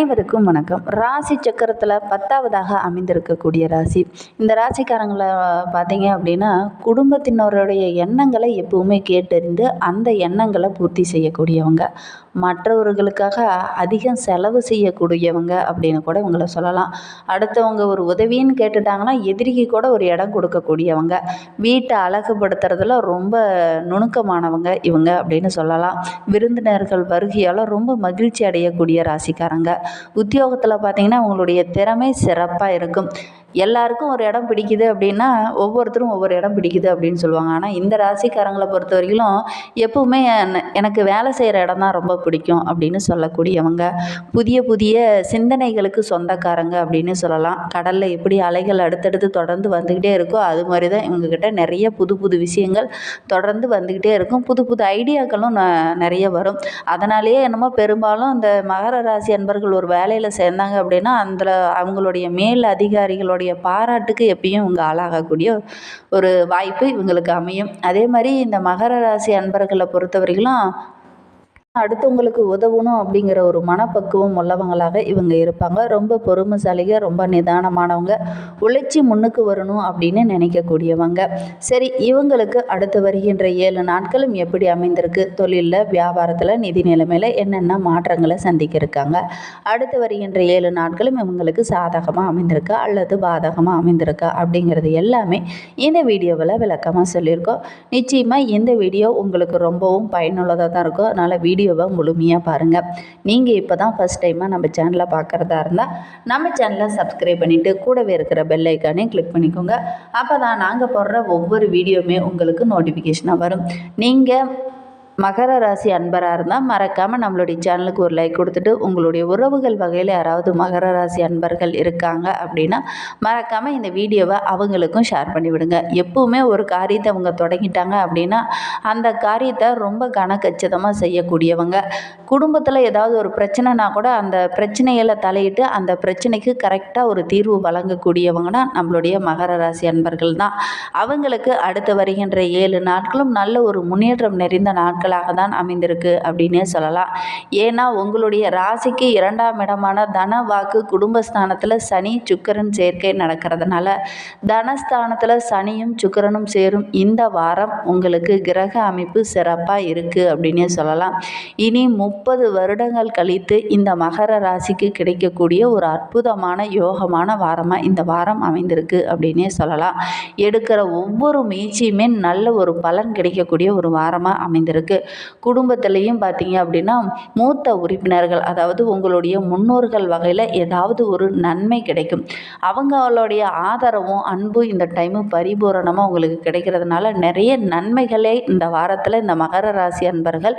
அனைவருக்கும் வணக்கம். ராசி சக்கரத்தில் பத்தாவதாக அமைந்திருக்கக்கூடிய ராசி. இந்த ராசிக்காரங்களை பார்த்தீங்க அப்படின்னா குடும்பத்தினருடைய எண்ணங்களை எப்பவுமே கேட்டறிந்து அந்த எண்ணங்களை பூர்த்தி செய்யக்கூடியவங்க. மற்றவர்களுக்காக அதிகம் செலவு செய்யக்கூடியவங்க அப்படின்னு கூட இவங்கள சொல்லலாம். அடுத்தவங்க ஒரு உதவின்னு கேட்டுட்டாங்கன்னா எதிரிக்கு கூட ஒரு இடம் கொடுக்கக்கூடியவங்க. வீட்டை அழகுபடுத்துறதுல ரொம்ப நுணுக்கமானவங்க இவங்க அப்படின்னு சொல்லலாம். விருந்தினர்கள் வருகையால் ரொம்ப மகிழ்ச்சி அடையக்கூடிய ராசிக்காரங்க. உத்தியோகத்தில் பார்த்தீங்கன்னா அவங்களுடைய திறமை சிறப்பாக இருக்கும். எல்லாருக்கும் ஒரு இடம் பிடிக்குது அப்படின்னா ஒவ்வொருத்தரும் ஒவ்வொரு இடம் பிடிக்குது அப்படின்னு சொல்லுவாங்க. ஆனால் இந்த ராசிக்காரங்களை பொறுத்த வரைக்கும் எப்பவுமே எனக்கு வேலை செய்கிற இடம் தான் ரொம்ப பிடிக்கும் அப்படின்னு சொல்லக்கூடியவங்க. புதிய புதிய சிந்தனைகளுக்கு சொந்தக்காரங்க அப்படின்னு சொல்லலாம். கடலில் எப்படி அலைகள் அடுத்தடுத்து தொடர்ந்து வந்துக்கிட்டே இருக்கோ அது மாதிரி தான் இவங்கக்கிட்ட நிறைய புது புது விஷயங்கள் தொடர்ந்து வந்துக்கிட்டே இருக்கும். புது புது ஐடியாக்களும் ந- நிறைய வரும். அதனாலேயே என்னமோ பெரும்பாலும் இந்த மகர ராசி அன்பர்கள் ஒரு வேலையில் சேர்ந்தாங்க அப்படின்னா அந்த அவங்களுடைய மேல் அதிகாரிகளோட அதிகாரிகளுடைய பாராட்டுக்கு எப்பயும் இவங்க ஆளாகக்கூடிய ஒரு வாய்ப்பு இவங்களுக்கு அமையும். அதே மாதிரி இந்த மகர ராசி அன்பர்களை பொறுத்தவரையிலும் அடுத்தவங்களுக்கு உதவணும் அப்படிங்கிற ஒரு மனப்பக்குவம் உள்ளவங்களாக இவங்க இருப்பாங்க. ரொம்ப பொறுமைசாலிக ரொம்ப நிதானமானவங்க. உழைச்சி முன்னுக்கு வரணும் அப்படின்னு நினைக்கக்கூடியவங்க. சரி இவங்களுக்கு அடுத்து வருகின்ற ஏழு நாட்களும் எப்படி அமைந்திருக்கு? தொழிலில் வியாபாரத்தில் நிதி நிலைமையில் என்னென்ன மாற்றங்களை சந்திக்க இருக்காங்க அடுத்து வருகின்ற ஏழு நாட்களும் இவங்களுக்கு சாதகமாக அமைந்திருக்கா? அல்லது பாதகமாக அமைந்திருக்கா? அப்படிங்கிறது எல்லாமே இந்த வீடியோவில் விளக்கமாக சொல்லியிருக்கோம். நிச்சயமாக இந்த வீடியோ உங்களுக்கு ரொம்பவும் பயனுள்ளதாக தான் இருக்கும். அதனால் வீடியோ வீடியோவை முழுமையாக பாருங்கள் நீங்கள் இப்போ தான் ஃபஸ்ட் டைமாக நம்ம சேனலை பார்க்குறதா இருந்தால் நம்ம சேனலை சப்ஸ்கிரைப் பண்ணிவிட்டு கூடவே இருக்கிற பெல் ஐக்கானையும் கிளிக் பண்ணிக்கோங்க. அப்போ தான் நாங்கள் போடுற ஒவ்வொரு வீடியோவுமே உங்களுக்கு நோட்டிஃபிகேஷனாக வரும். நீங்கள் மகர ராசி அன்பராக இருந்தால் மறக்காமல் நம்மளுடைய சேனலுக்கு ஒரு லைக் கொடுத்துட்டு உங்களுடைய உறவுகள் வகையில் யாராவது மகர ராசி அன்பர்கள் இருக்காங்க அப்படின்னா மறக்காமல் இந்த வீடியோவை அவங்களுக்கும் ஷேர் பண்ணிவிடுங்க. எப்போவுமே ஒரு காரியத்தை அவங்க தொடங்கிட்டாங்க அப்படின்னா அந்த காரியத்தை ரொம்ப கனக்கச்சிதமாக செய்யக்கூடியவங்க. குடும்பத்தில் ஏதாவது ஒரு பிரச்சனைனா கூட அந்த பிரச்சனைகளை தலையிட்டு அந்த பிரச்சனைக்கு கரெக்டாக ஒரு தீர்வு வழங்கக்கூடியவங்கன்னா நம்மளுடைய மகர ராசி அன்பர்கள் தான் அவங்களுக்கு அடுத்து வருகின்ற ஏழு நாட்களும் நல்ல ஒரு முன்னேற்றம் நிறைந்த நாட்கள் நாட்களாக தான் அமைந்திருக்கு அப்படின்னே சொல்லலாம். ஏன்னா உங்களுடைய ராசிக்கு இரண்டாம் இடமான தன வாக்கு குடும்பஸ்தானத்தில் சனி சுக்கிரன் சேர்க்கை நடக்கிறதுனால தனஸ்தானத்தில் சனியும் சுக்கரனும் சேரும் இந்த வாரம் உங்களுக்கு கிரக அமைப்பு சிறப்பாக இருக்குது அப்படின்னே சொல்லலாம். இனி முப்பது வருடங்கள் கழித்து இந்த மகர ராசிக்கு கிடைக்கக்கூடிய ஒரு அற்புதமான யோகமான வாரமாக இந்த வாரம் அமைந்திருக்கு அப்படின்னே சொல்லலாம். எடுக்கிற ஒவ்வொரு முயற்சியுமே நல்ல ஒரு பலன் கிடைக்கக்கூடிய ஒரு வாரமாக அமைந்திருக்கு. குடும்பத்திலையும் பார்த்தீங்க அப்படின்னா மூத்த உறுப்பினர்கள் அதாவது உங்களுடைய முன்னோர்கள் வகையில் ஏதாவது ஒரு நன்மை கிடைக்கும். அவங்களுடைய ஆதரவும் அன்பும் இந்த டைமு பரிபூரணமாக உங்களுக்கு கிடைக்கிறதுனால நிறைய நன்மைகளே இந்த வாரத்தில் இந்த மகர ராசி அன்பர்கள்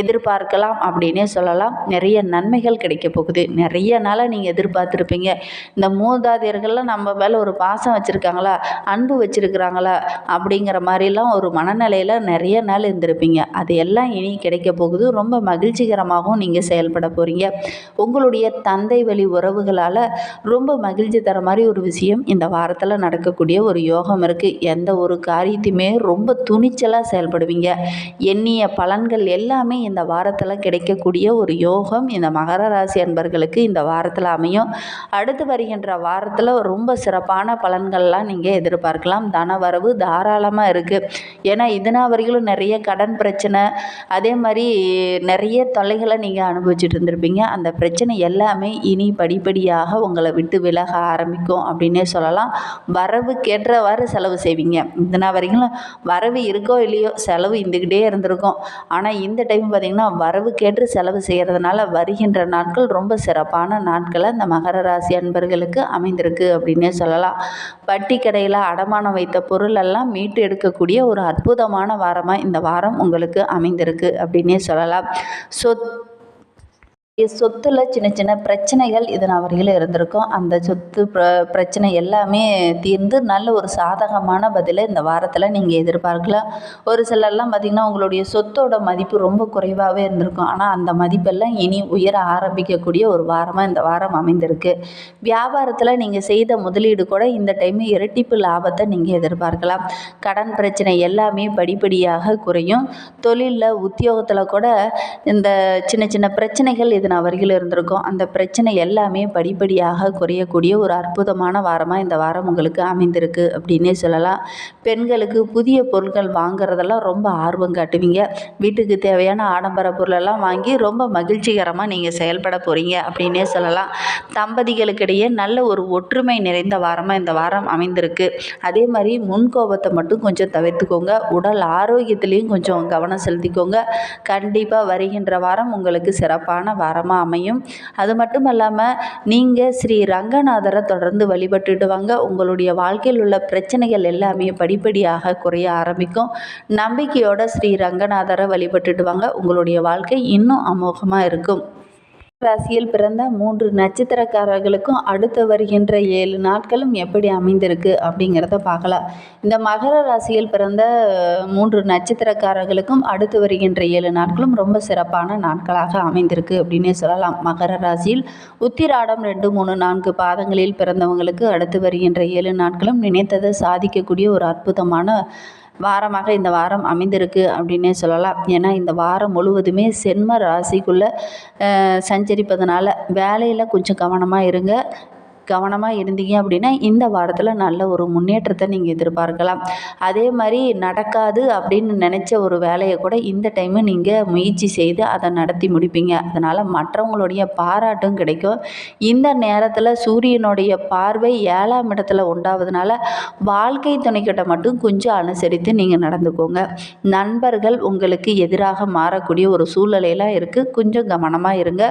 எதிர்பார்க்கலாம் அப்படின்னே சொல்லலாம். நிறைய நன்மைகள் கிடைக்க போகுது. நிறைய நாளாக நீங்கள் எதிர்பார்த்துருப்பீங்க. இந்த மூதாதையர்கள்லாம் நம்ம மேலே ஒரு பாசம் வச்சுருக்காங்களா? அன்பு வச்சுருக்குறாங்களா? அப்படிங்கிற மாதிரிலாம் ஒரு மனநிலையில் நிறைய நாள் இருந்திருப்பீங்க. அதே எல்லாம் இனி கிடைக்க போகுது. ரொம்ப மகிழ்ச்சிகரமாகவும் நீங்கள் செயல்பட போகிறீங்க உங்களுடைய தந்தை வழி உறவுகளால் ரொம்ப மகிழ்ச்சி தர மாதிரி ஒரு விஷயம் இந்த வாரத்தில் நடக்கக்கூடிய ஒரு யோகம் இருக்குது எந்த ஒரு காரியத்தையுமே ரொம்ப துணிச்சலாக செயல்படுவீங்க. எண்ணிய பலன்கள் எல்லாமே இந்த வாரத்தில் கிடைக்கக்கூடிய ஒரு யோகம் இந்த மகர ராசி அன்பர்களுக்கு இந்த வாரத்தில் அமையும். அடுத்து வருகின்ற வாரத்தில் ரொம்ப சிறப்பான பலன்கள்லாம் நீங்கள் எதிர்பார்க்கலாம். தனவரவு தாராளமாக இருக்குது ஏன்னா இதனால் வரைக்கும் நிறைய கடன் பிரச்சனை அதே மாதிரி நிறைய தொல்லைகளை நீங்கள் அனுபவிச்சுட்டு இருந்திருப்பீங்க. அந்த பிரச்சனை எல்லாமே இனி படிப்படியாக உங்களை விட்டு விலக ஆரம்பிக்கும் அப்படின்னே சொல்லலாம். வரவுக்கேற்றவாறு செலவு செய்வீங்க. இதனா வரைக்கும் வரவு இருக்கோ இல்லையோ செலவு இருந்துக்கிட்டே இருந்திருக்கும். ஆனால் இந்த டைம் பார்த்திங்கன்னா வரவுக்கேற்று செலவு செய்கிறதுனால வருகின்ற நாட்கள் ரொம்ப சிறப்பான நாட்களை இந்த மகர ராசி அன்பர்களுக்கு அமைந்திருக்கு அப்படின்னே சொல்லலாம். வட்டி கடையில் அடமானம் வைத்த பொருளெல்லாம் மீட்டு எடுக்கக்கூடிய ஒரு அற்புதமான வாரமாக இந்த வாரம் உங்களுக்கு அமைந்திருக்கு அப்படின்னே சொல்லலாம். ஸோ சொத்துல சின்ன சின்ன பிரச்சனைகள் இதன் வரையில் இருந்திருக்கும். அந்த சொத்து பிர பிரச்சனை எல்லாமே தீர்ந்து நல்ல ஒரு சாதகமான பதிலை இந்த வாரத்தில் நீங்கள் எதிர்பார்க்கலாம். ஒரு சிலர்லாம் பார்த்திங்கன்னா உங்களுடைய சொத்தோட மதிப்பு ரொம்ப குறைவாகவே இருந்திருக்கும். ஆனால் அந்த மதிப்பெல்லாம் இனி உயர ஆரம்பிக்கக்கூடிய ஒரு வாரமாக இந்த வாரம் அமைந்திருக்கு. வியாபாரத்தில் நீங்கள் செய்த முதலீடு கூட இந்த டைம் இரட்டிப்பு லாபத்தை நீங்கள் எதிர்பார்க்கலாம். கடன் பிரச்சனை எல்லாமே படிப்படியாக குறையும். தொழிலில் உத்தியோகத்தில் கூட இந்த சின்ன சின்ன பிரச்சனைகள் இது நான் வரையில் இருந்திருக்கும். அந்த பிரச்சனை எல்லாமே படிப்படியாக குறையக்கூடிய ஒரு அற்புதமான வாரமாக இந்த வாரம் உங்களுக்கு அமைந்திருக்கு அப்படின்னே சொல்லலாம். பெண்களுக்கு புதிய பொருட்கள் வாங்குறதெல்லாம் ரொம்ப ஆர்வம் காட்டுவீங்க. வீட்டுக்கு தேவையான ஆடம்பர பொருளெல்லாம் வாங்கி ரொம்ப மகிழ்ச்சிகரமாக நீங்கள் செயல்பட போகிறீங்க அப்படின்னே சொல்லலாம். தம்பதிகளுக்கிடையே நல்ல ஒரு ஒற்றுமை நிறைந்த வாரமாக இந்த வாரம் அமைந்திருக்கு. அதே மாதிரி முன்கோபத்தை மட்டும் கொஞ்சம் தவிர்த்துக்கோங்க. உடல் ஆரோக்கியத்துலேயும் கொஞ்சம் கவனம் செலுத்திக்கோங்க. கண்டிப்பாக வருகின்ற வாரம் உங்களுக்கு சிறப்பான வாரம் வாரமாக அமையும். அது மட்டும் இல்லாமல் நீங்கள் ஸ்ரீ ரங்கநாதரை தொடர்ந்து வழிபட்டுட்டு வாங்க உங்களுடைய வாழ்க்கையில் உள்ள பிரச்சனைகள் எல்லாமே படிப்படியாக குறைய ஆரம்பிக்கும். நம்பிக்கையோட ஸ்ரீ ரங்கநாதரை வழிபட்டுட்டு வாங்க உங்களுடைய வாழ்க்கை இன்னும் அமோகமாக இருக்கும். ராசியில் பிறந்த மூன்று நட்சத்திரக்காரர்களுக்கும் அடுத்து வருகின்ற ஏழு நாட்களும் எப்படி அமைந்திருக்கு அப்படிங்கிறத பார்க்கலாம். இந்த மகர ராசியில் பிறந்த மூன்று நட்சத்திரக்காரர்களுக்கும் அடுத்து வருகின்ற ஏழு நாட்களும் ரொம்ப சிறப்பான நாட்களாக அமைந்திருக்கு அப்படின்னே சொல்லலாம். மகர ராசியில் உத்திராடம் ரெண்டு மூணு நான்கு பாதங்களில் பிறந்தவங்களுக்கு அடுத்து வருகின்ற ஏழு நாட்களும் நினைத்ததை சாதிக்கக்கூடிய ஒரு அற்புதமான வாரமாக இந்த வாரம் அமைந்திருக்கு அப்படின்னே சொல்லலாம். ஏன்னா இந்த வாரம் முழுவதுமே சென்ம ராசிக்குள்ளே சஞ்சரிப்பதனால வேலையில் கொஞ்சம் கவனமாக இருங்க. கவனமாக இருந்தீங்க அப்படின்னா இந்த வாரத்தில் நல்ல ஒரு முன்னேற்றத்தை நீங்கள் எதிர்பார்க்கலாம். அதே மாதிரி நடக்காது அப்படின்னு நினச்ச ஒரு வேலையை கூட இந்த டைமு நீங்கள் முயற்சி செய்து அதை நடத்தி முடிப்பீங்க. அதனால் மற்றவங்களுடைய பாராட்டும் கிடைக்கும். இந்த நேரத்தில் சூரியனுடைய பார்வை ஏழாம் இடத்துல உண்டாவதுனால வாழ்க்கை துணைக்கிட்ட மட்டும் கொஞ்சம் அனுசரித்து நீங்கள் நடந்துக்கோங்க. நண்பர்கள் உங்களுக்கு எதிராக மாறக்கூடிய ஒரு சூழ்நிலையெல்லாம் இருக்குது கொஞ்சம் கவனமாக இருங்க.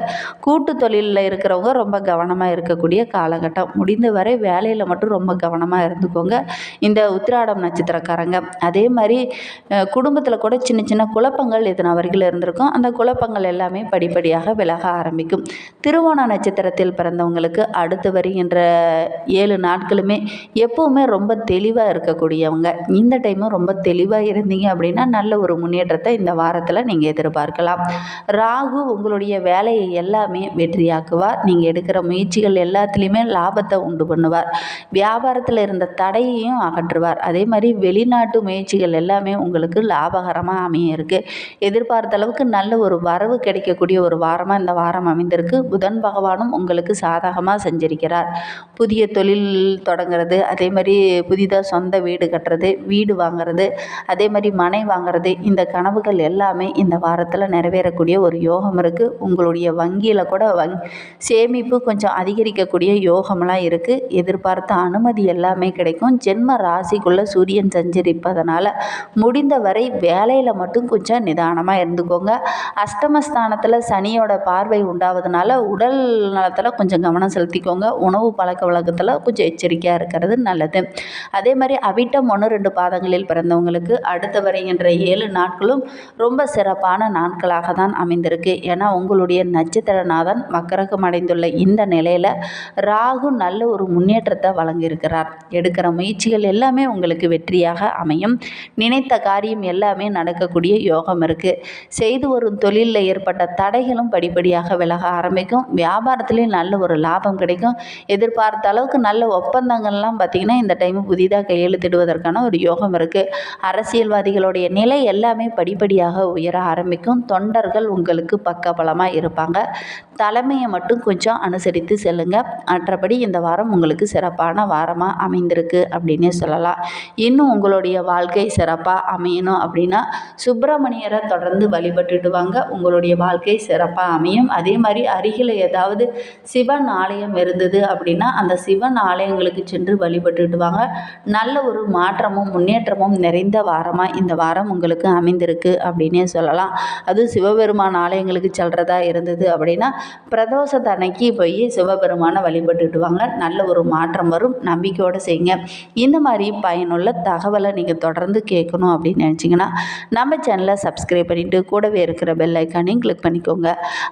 கூட்டு தொழிலில் இருக்கிறவங்க ரொம்ப கவனமாக இருக்கக்கூடிய காலகட்டம் காலகட்டம் முடிந்தவரை வேலையில் மட்டும் ரொம்ப கவனமாக இருந்துக்கோங்க. இந்த உத்திராடம் நட்சத்திரக்காரங்க அதே மாதிரி குடும்பத்தில் கூட சின்ன சின்ன குழப்பங்கள் எத்தனை வரைக்கும் இருந்திருக்கும். அந்த குழப்பங்கள் எல்லாமே படிப்படியாக விலக ஆரம்பிக்கும். திருவோண நட்சத்திரத்தில் பிறந்தவங்களுக்கு அடுத்து வருகின்ற ஏழு நாட்களுமே எப்போவுமே ரொம்ப தெளிவாக இருக்கக்கூடியவங்க. இந்த டைமும் ரொம்ப தெளிவாக இருந்தீங்க அப்படின்னா நல்ல ஒரு முன்னேற்றத்தை இந்த வாரத்தில் நீங்கள் எதிர்பார்க்கலாம். ராகு உங்களுடைய வேலையை எல்லாமே வெற்றியாக்குவார். நீங்கள் எடுக்கிற முயற்சிகள் எல்லாத்துலேயுமே லாபத்தை உண்டு பண்ணுவார். வியாபாரத்தில் இருந்த தடையையும் அகற்றுவார். அதே மாதிரி வெளிநாட்டு முயற்சிகள் எல்லாமே உங்களுக்கு லாபகரமாக அமைய இருக்குது எதிர்பார்த்த அளவுக்கு நல்ல ஒரு வரவு கிடைக்கக்கூடிய ஒரு வாரமாக இந்த வாரம் அமைந்திருக்கு. புதன் பகவானும் உங்களுக்கு சாதகமாக செஞ்சிருக்கிறார். புதிய தொழில் தொடங்குறது அதே மாதிரி புதிதாக சொந்த வீடு கட்டுறது வீடு வாங்குறது அதே மாதிரி மனை வாங்குறது இந்த கனவுகள் எல்லாமே இந்த வாரத்தில் நிறைவேறக்கூடிய ஒரு யோகம் இருக்குது உங்களுடைய வங்கியில் கூட வங் சேமிப்பு கொஞ்சம் அதிகரிக்கக்கூடிய யோகம் யோகமெல்லாம் இருக்குது எதிர்பார்த்த அனுமதி எல்லாமே கிடைக்கும். ஜென்ம ராசிக்குள்ளே சூரியன் சஞ்சரிப்பதனால் முடிந்தவரை வேலையில் மட்டும் கொஞ்சம் நிதானமாக இருந்துக்கோங்க. அஷ்டமஸ்தானத்தில் சனியோட பார்வை உண்டாவதுனால உடல் நலத்தில் கொஞ்சம் கவனம் செலுத்திக்கோங்க. உணவு பழக்க வழக்கத்தில் கொஞ்சம் எச்சரிக்கையாக இருக்கிறது நல்லது. அதே மாதிரி அவிட்டம் ஒன்று ரெண்டு பாதங்களில் பிறந்தவங்களுக்கு அடுத்து வருகின்ற ஏழு நாட்களும் ரொம்ப சிறப்பான நாட்களாக தான் அமைந்திருக்கு. ஏன்னா உங்களுடைய நட்சத்திரநாதன் வக்கரகம் அடைந்துள்ள இந்த நிலையில் ரா ராகு நல்ல ஒரு முன்னேற்றத்தை வழங்கியிருக்கிறார். எடுக்கிற முயற்சிகள் எல்லாமே உங்களுக்கு வெற்றியாக அமையும். நினைத்த காரியம் எல்லாமே நடக்கக்கூடிய யோகம் இருக்குது செய்து வரும் தொழிலில் ஏற்பட்ட தடைகளும் படிப்படியாக விலக ஆரம்பிக்கும். வியாபாரத்துலேயும் நல்ல ஒரு லாபம் கிடைக்கும். எதிர்பார்த்த அளவுக்கு நல்ல ஒப்பந்தங்கள்லாம் பார்த்திங்கன்னா இந்த டைம் புதிதாக கையெழுத்திடுவதற்கான ஒரு யோகம் இருக்குது அரசியல்வாதிகளுடைய நிலை எல்லாமே படிப்படியாக உயர ஆரம்பிக்கும். தொண்டர்கள் உங்களுக்கு பக்கபலமாக இருப்பாங்க. தலைமையை மட்டும் கொஞ்சம் அனுசரித்து செல்லுங்கள் மற்ற மற்றபடி இந்த வாரம் உங்களுக்கு சிறப்பான வாரமாக அமைந்திருக்கு அப்படின்னே சொல்லலாம். இன்னும் உங்களுடைய வாழ்க்கை சிறப்பாக அமையணும் அப்படின்னா சுப்பிரமணியரை தொடர்ந்து வழிபட்டுட்டு வாங்க உங்களுடைய வாழ்க்கை சிறப்பாக அமையும். அதே மாதிரி அருகில் ஏதாவது சிவன் ஆலயம் இருந்தது அப்படின்னா அந்த சிவன் ஆலயங்களுக்கு சென்று வழிபட்டுட்டு வாங்க நல்ல ஒரு மாற்றமும் முன்னேற்றமும் நிறைந்த வாரமாக இந்த வாரம் உங்களுக்கு அமைந்திருக்கு அப்படின்னே சொல்லலாம். அதுவும் சிவபெருமான் ஆலயங்களுக்கு செல்றதா இருந்தது அப்படின்னா பிரதோஷத்தன்னைக்கு போய் சிவபெருமானை வழிபட்டு விடுவாங்க நல்ல ஒரு மாற்றம் வரும். நம்பிக்கையோடு செய்யுங்க. இந்த மாதிரி பயனுள்ள தகவலை நீங்கள் தொடர்ந்து கேட்கணும் அப்படின்னு நினச்சிங்கன்னா நம்ம சேனலை சப்ஸ்கிரைப் பண்ணிவிட்டு கூடவே இருக்கிற பெல் ஐக்கானையும் கிளிக் பண்ணிக்கோங்க.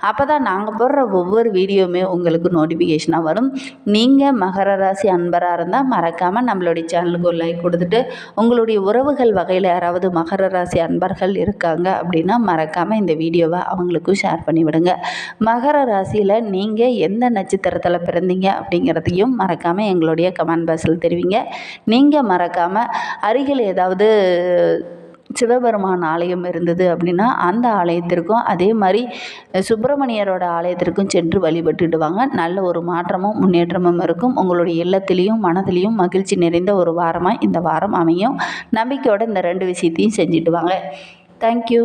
அப்போ தான் நாங்கள் போடுற ஒவ்வொரு வீடியோவுமே உங்களுக்கு நோட்டிஃபிகேஷனாக வரும். நீங்கள் மகர ராசி அன்பராக இருந்தால் மறக்காமல் நம்மளுடைய சேனலுக்கு ஒரு லைக் கொடுத்துட்டு உங்களுடைய உறவுகள் வகையில் யாராவது மகர ராசி அன்பர்கள் இருக்காங்க அப்படின்னா மறக்காமல் இந்த வீடியோவை அவங்களுக்கும் ஷேர் பண்ணிவிடுங்க. மகர ராசியில் நீங்கள் எந்த நட்சத்திரத்தில் பிறந்தீங்க அப்படிங்கிறதையும் மறக்காமல் எங்களுடைய கமெண்ட் பாக்ஸில் தெரிவிங்க. நீங்கள் மறக்காமல் அருகில் ஏதாவது சிவபெருமான் ஆலயம் இருந்தது அப்படின்னா அந்த ஆலயத்திற்கும் அதே மாதிரி சுப்பிரமணியரோட ஆலயத்திற்கும் சென்று வழிபட்டுடுவாங்க. நல்ல ஒரு மாற்றமும் முன்னேற்றமும் இருக்கும். உங்களுடைய இல்லத்திலையும் மனதிலையும் மகிழ்ச்சி நிறைந்த ஒரு வாரமாக இந்த வாரம் அமையும். நம்பிக்கையோடு இந்த ரெண்டு விஷயத்தையும் செஞ்சுடுவாங்க தேங்க்யூ